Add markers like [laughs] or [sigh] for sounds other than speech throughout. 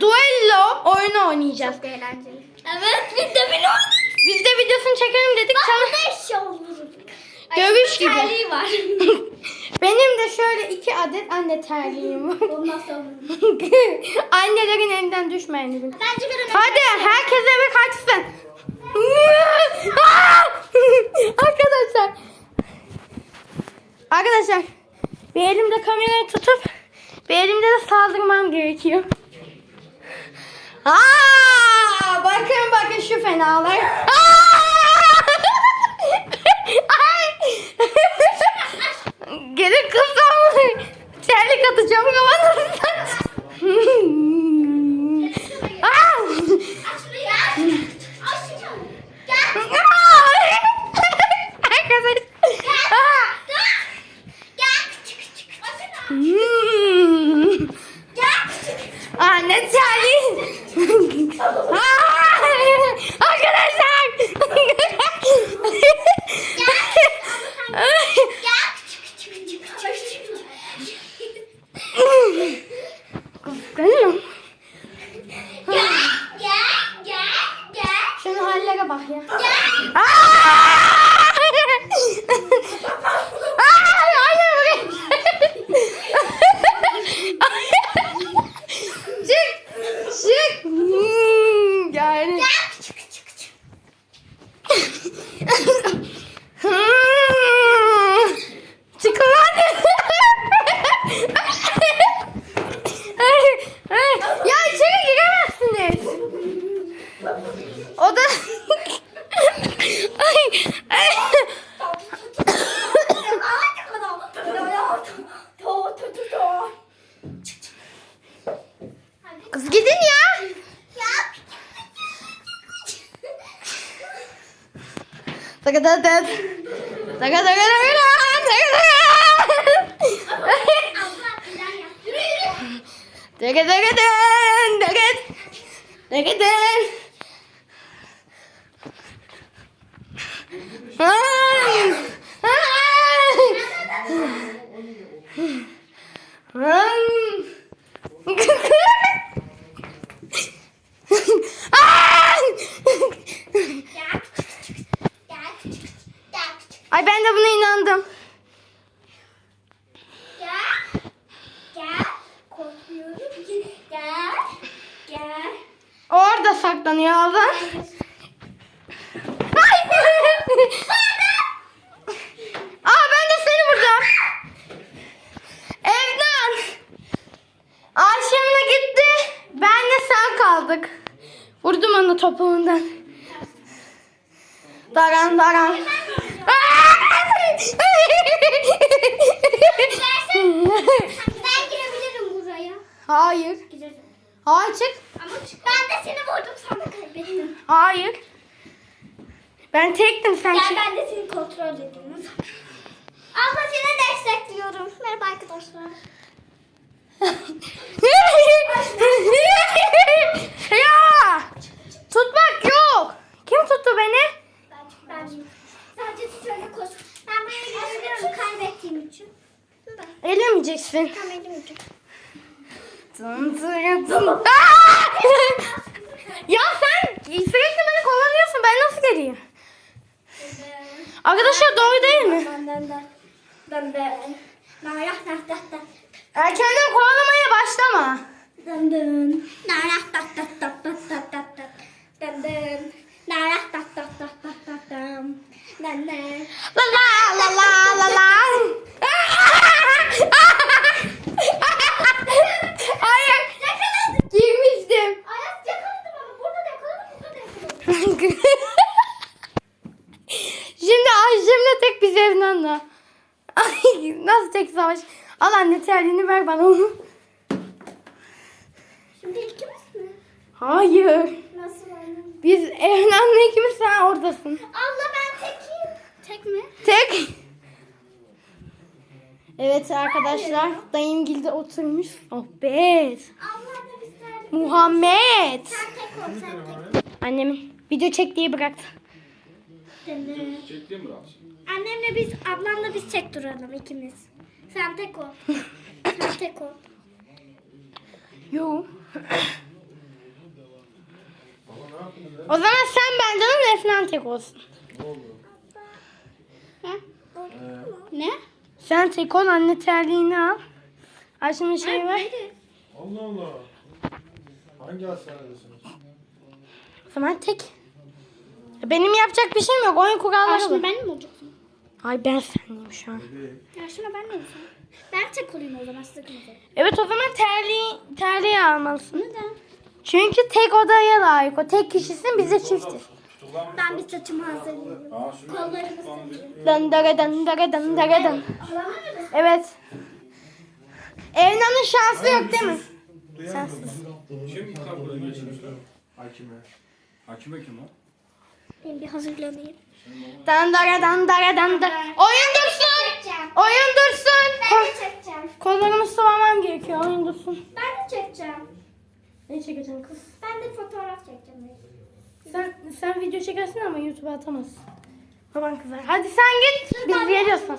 duello oyunu oynayacağız. Çok eğlenceli. Evet biz de bile oynadık. Biz de videosunu çekelim dedik. Bak Çal- da eşya olur. Dövüş gibi. Terliği var. [laughs] Benim de şöyle iki adet anne terliğim var. [laughs] Ondan sonra. [laughs] Annelerin elinden düşmeyen ürün. Bence bir Hadi herkes eve kaçsın. Arkadaşlar. Arkadaşlar. Bir elimde kamerayı tutup bir elimde de saldırmam gerekiyor. Aa, bakın bakın şu fenalar. [laughs] Geri kızım. Terlik atacağım kafanızdan. [laughs] Aa! Aç şurayı aç. Aç şunu. Gel. Arkadaşlar. Gel. Gel. Küçük küçük. Açın. Hmm. Gel. Anne terliği. Aa! Arkadaşlar. Gel. Küçük küçük küçük küçük. Kıskanıyorum. Gel. Take it, take it, take it, take it, take it. Run! Ay ben de buna inandım. Orada saklanıyor abla. Aa ben de seni vurdum. Evden. Ayşem'le gitti. Ben de sen kaldık. Vurdum onu topuğundan. Daran daran. Ben girebilirim buraya. Hayır. Girerim. Hayır çık. Ama ben de seni vurdum sen de kaybettin. Hayır. Ben tektim sen Gel çık. ben de seni kontrol edeyim. Abla seni destekliyorum. Merhaba arkadaşlar. [laughs] ya tutmak yok. Kim tuttu beni? Ben, ben sadece şöyle koş. Ben buraya girebilirim kaybettiğim için. Ben Elemeyeceksin. kaybedemeyeceğim. Tın tın tın. Aa! ya sen sürekli beni kovalıyorsun. Ben nasıl geleyim? Arkadaşlar doğru değil mi? Ben de. Ben de. Nah nah. Erkenden kovalamaya başlama. Dın dın. Narah tak tak tak tak tak tak tak. Dın dın. Narah tak tak tak tak tak dın. Dın dın. La la la la la la. Hayır. Girmiştim. Ayaz yakaladım ama burada da yakaladım burada da yakaladım. Şimdi Ayşem'le tek biz evlenme. Ay nasıl tek savaş? Al anne terliğini ver bana onu. Şimdi ikimiz mi? Hayır. Nasıl oynayalım? Biz evlenme ikimiz sen oradasın. Abla ben tekiyim. Tek mi? Tek. Evet arkadaşlar dayım gilde oturmuş. Sohbet. Abla da biz terlik. Muhammed. Sen tek ol sen tek. Annemin video çek diye bıraktı. Dın dın. Çekti mi Ramşi? Annemle biz, ablamla biz tek duralım ikimiz. Sen tek ol. Sen tek ol. Yo. O zaman sen benden Efnan tek olsun. Ne oldu? Ha? Ee, Ne? Sen tek ol anne terliğini al. Aşkım şey var. Allah Allah. Hangi hastanedesiniz? O zaman tek. Benim yapacak bir şeyim yok. Oyun kuralları Aşkına var. ben mi olacaksın? Ay ben senliyim şu an. Bebeğim. Aşkına ben mi olacağım? Ben tek olayım o zaman size kızım. Evet o zaman terliği, terliği almalısın. Neden? Çünkü tek odaya layık. O tek kişisin bize çiftiz. Ben bir saçımı hazırlayayım. Kollarımı. Dın dara dın dara dın dara dın. Evet. Evnan'ın şansı yok değil mi? Duyamadım. Kim kapıda geçmiş? Hakime. Hakime kim o? Ben bir hazırlanayım. Dın dara dın dara dın dara. Oyun dursun. Oyun dursun. Ben de çekeceğim. kollarımı sıvamam gerekiyor. Oyun dursun. Ben de çekeceğim. Ne çekeceksin kız? Ben de fotoğraf çekeceğim. Sen, sen video çekersin ama YouTube'a atamazsın. Baban kızar. Hadi sen git. Biz geliyorsun.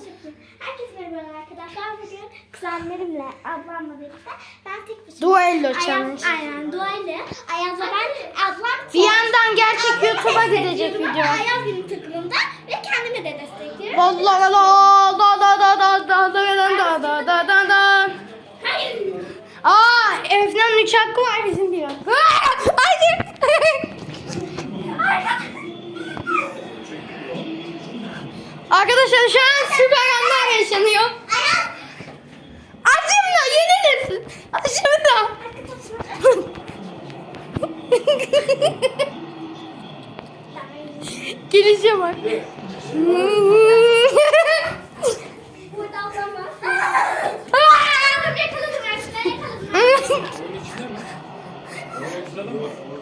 Herkese merhaba arkadaşlar. Bugün kuzenlerimle, ablamla birlikte ben tek başıma. Duello challenge. aynen duayla. Ayaz'la ben, ablam Bir yandan gerçek YouTube'a gidecek video. Ayaz benim takımımda ve kendime de destekliyorum. Vallahi la da da da da da da da da da da da da. Hayır. Aa, Efnan'ın üç hakkı var bizim bir hakkı. Aa, Hadi. Arkadaşlar şu an süper anlar yaşanıyor. Acımla yenilirsin. Acımla. [laughs] Geleceğim bak.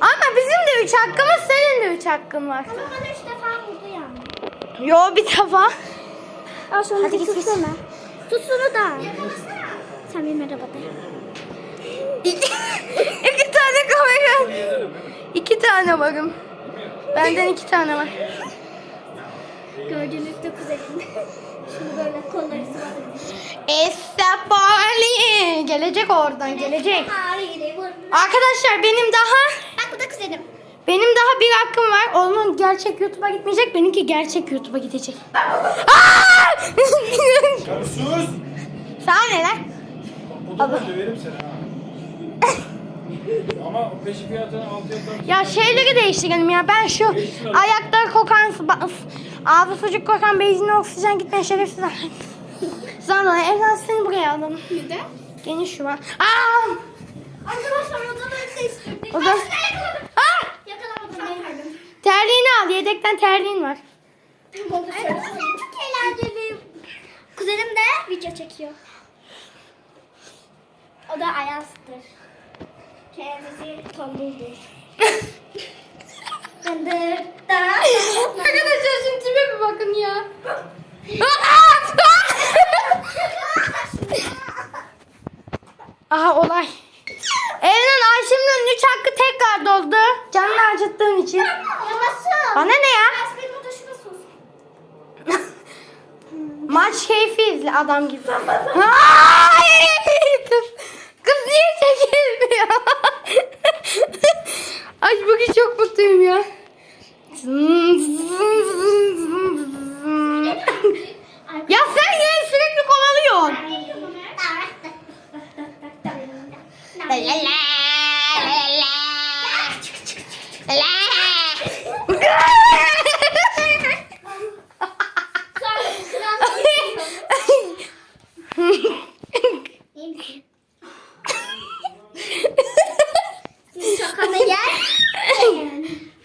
Ama bizim de üç hakkımız, senin de üç hakkın var. Ama bana üç defa vurdu yani. Yo bir defa. Al şunu Hadi git, git. tutsana. Tut şunu da. Sen bir merhaba de. İki, iki tane kamera. İki tane varım. Benden iki tane var. Gördüğünüzde kuzenim. Şunu böyle kolları sıvadım. Estepali. Gelecek oradan gelecek. Arkadaşlar benim daha Bak bu da kuzenim. Benim daha bir hakkım var. Onun gerçek YouTube'a gitmeyecek. Benimki gerçek YouTube'a gidecek. Aa! Ya bir sus! Sana ne lan? Odada döverim seni ha. Ama o peşi fiyatını altı yapar. Ya şeyleri değiştirelim ya. Ben şu ayakları kokan, ağzı sucuk kokan benzin oksijen gitmeyen şerefsiz. Sonra Evren seni buraya alalım. Neden? Geniş şu an. Aa! Arkadaşlar odaları değiştirdik. Oda- Ben size yakaladım. Aa! Yakalamadım. Pardon. Terliğini al. Yedekten terliğin var. Çok eğlenceli. Kuzenim de video çekiyor. O da Ayaz'dır. Kendisi tombuldur. Dındır da. [laughs] Arkadaşlar şimdi tipe bir bakın ya. Aha olay. Evren Ayşem'in üç hakkı tekrar doldu. Canını acıttığın için. Yamasın. Bana ne ya? Biraz benim odada şurası olsun. Maç keyfi izle adam gibi. Ay! Kız, kız niye çekilmiyor? Ay bugün çok mutluyum ya. ya sen yine sürekli kovalıyorsun. La la la la la İyi misin? Şakanı yer.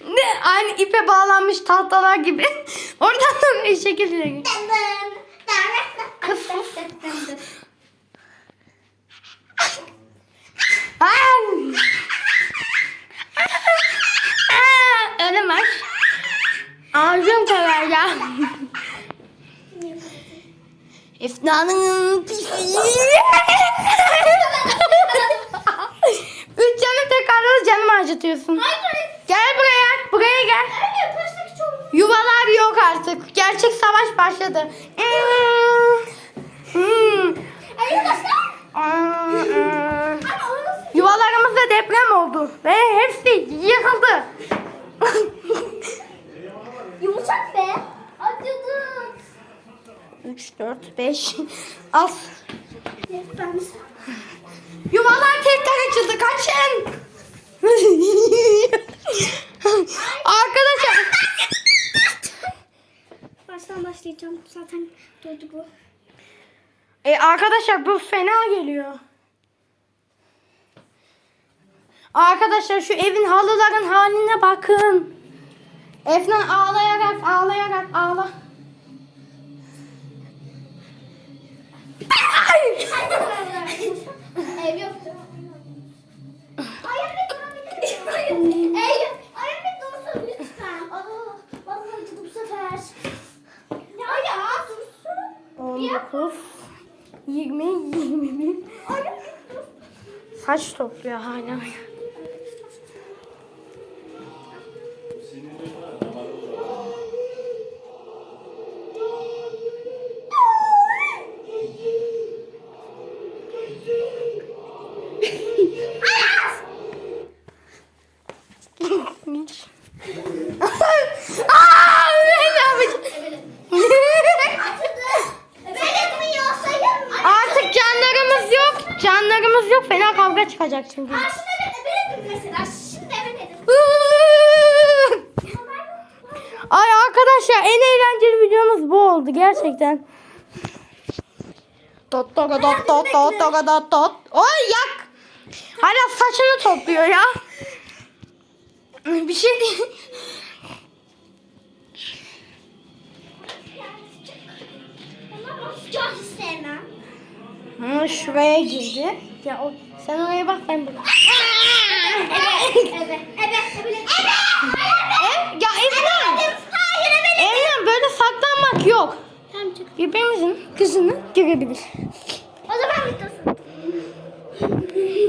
ne? Aynı ipe bağlanmış tahtalar gibi. [laughs] Oradan da sus. Ay. Aa, Ölemez. Ağzım kadar ya. Efnanın pisi. [laughs] Üç canı tekrarladı canımı acıtıyorsun. Gel buraya. Buraya gel. Yuvalar yok artık. Gerçek savaş başladı. Ee, hmm. Yuvalarımızda deprem oldu ve hepsi yıkıldı. Yumuşak be. Acıdım. 3, 4, 5. Az. Yuvalar tekrar açıldı. Kaçın. Durdu bu. E, arkadaşlar bu fena geliyor. Arkadaşlar şu evin halıların haline bakın. Efnan ağlayarak ağlayarak ağla. Ev yok. Ay evet durabilir miyim? Ev yok. Ay evet dursun lütfen. Aa, vallahi acıdı bu sefer. Ya ya dursun. 19 20 21 Ay evet dur. Saç topluyor hala. Oldu gerçekten. Dot dot dot dot dot dot dot dot. Oy yak. Hala saçını topluyor ya. Bir şey değil. Sevmem. Hı, şuraya girdi. Ya o, sen oraya bak ben burada. [laughs] Evet, evet, evet, evet. Ev, ya Evren. Hayır, evet. Evren böyle saklanmak yok. Tamam çık. Birbirimizin kızını görebilir. O zaman videosu.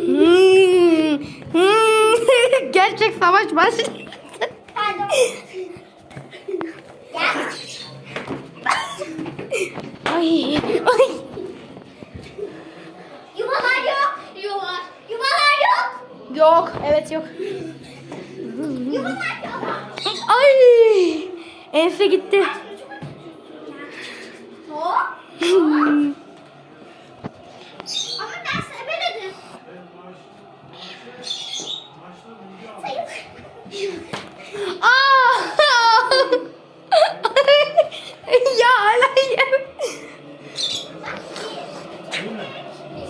Hmm, hmm. Gerçek savaş başladı. Pardon. Ya. Ay, ay. Yuvalar yok. Yuvalar. Yuvalar yok. Evet yok. Ay, Ense gitti. [laughs] Hop. Ama ben sebeledim. Aa! ya hala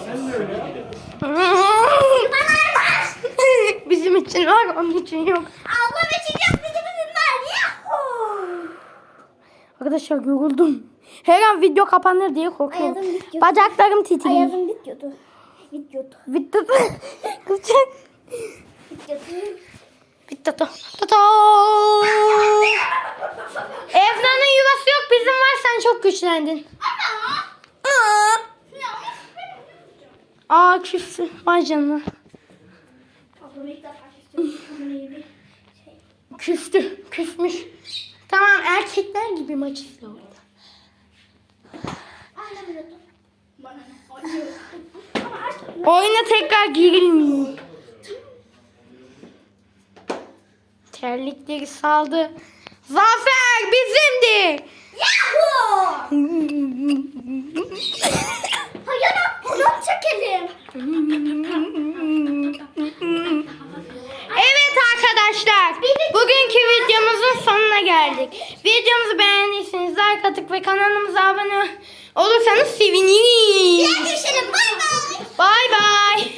Sen de öyle. Yuvalar var. Bizim için var, onun için yok. Ablam için yaptıcımızın var. Yahoo. Arkadaşlar yoruldum. Her an video kapanır diye korkuyorum. Ayazım bitiyor. Bacaklarım titriyor. Ayazım bitiyordu. Bitiyordu. Bitiyordu. Bitti. Ta ta ta. Efna'nın yuvası yok bizim var sen çok güçlendin. Aa küstü. Vay canına. Ablam ilk defa Küstü. Küsmüş. Tamam erkekler gibi maç izle orada. Oyuna tekrar girilmiyor. Terlikleri saldı. Zafer bizimdi. Yahoo! [laughs] Hayır, çekelim. [laughs] Arkadaşlar. Bugünkü videomuzun sonuna geldik. Videomuzu beğendiyseniz like atıp ve kanalımıza abone olursanız seviniriz. Görüşelim. Bay bay. Bay bay.